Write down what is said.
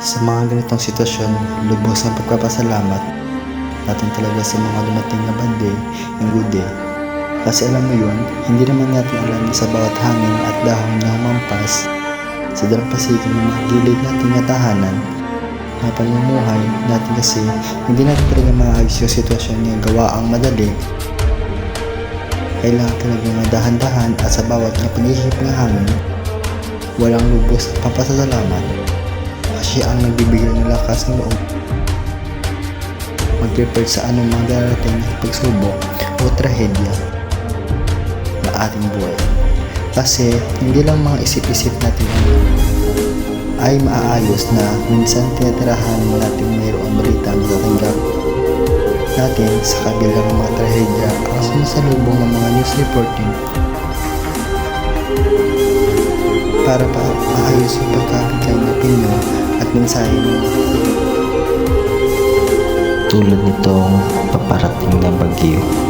Sa mga ganitong sitwasyon, lubos ang pagpapasalamat. Natin talaga sa mga dumating na bad day and good day. Kasi alam mo yun, hindi naman natin alam na sa bawat hangin at dahon na humampas. Sa dalampasigan ng mga gilid nating na tahanan na pamumuhay natin kasi hindi natin talaga maayos yung sitwasyon niya gawa ang madali. Kailangan talaga na dahan-dahan at sa bawat na paghihip ng hangin walang lubos at papasalamat kasi ang nagbibigay ng lakas ng loob. Mag-prepare sa mga darating na pagsubok o trahedya na ating buhay. Kasi hindi lang mga isip-isip natin ay maaayos na minsan tinatirahan natin mayroong balita na tatanggap natin sa kabilang ng mga trahedya ang sumasalubong ng mga news reporting para pa maayos yung pagkakagay ng opinion mensahe. Ng tulad nitong paparating na bagyo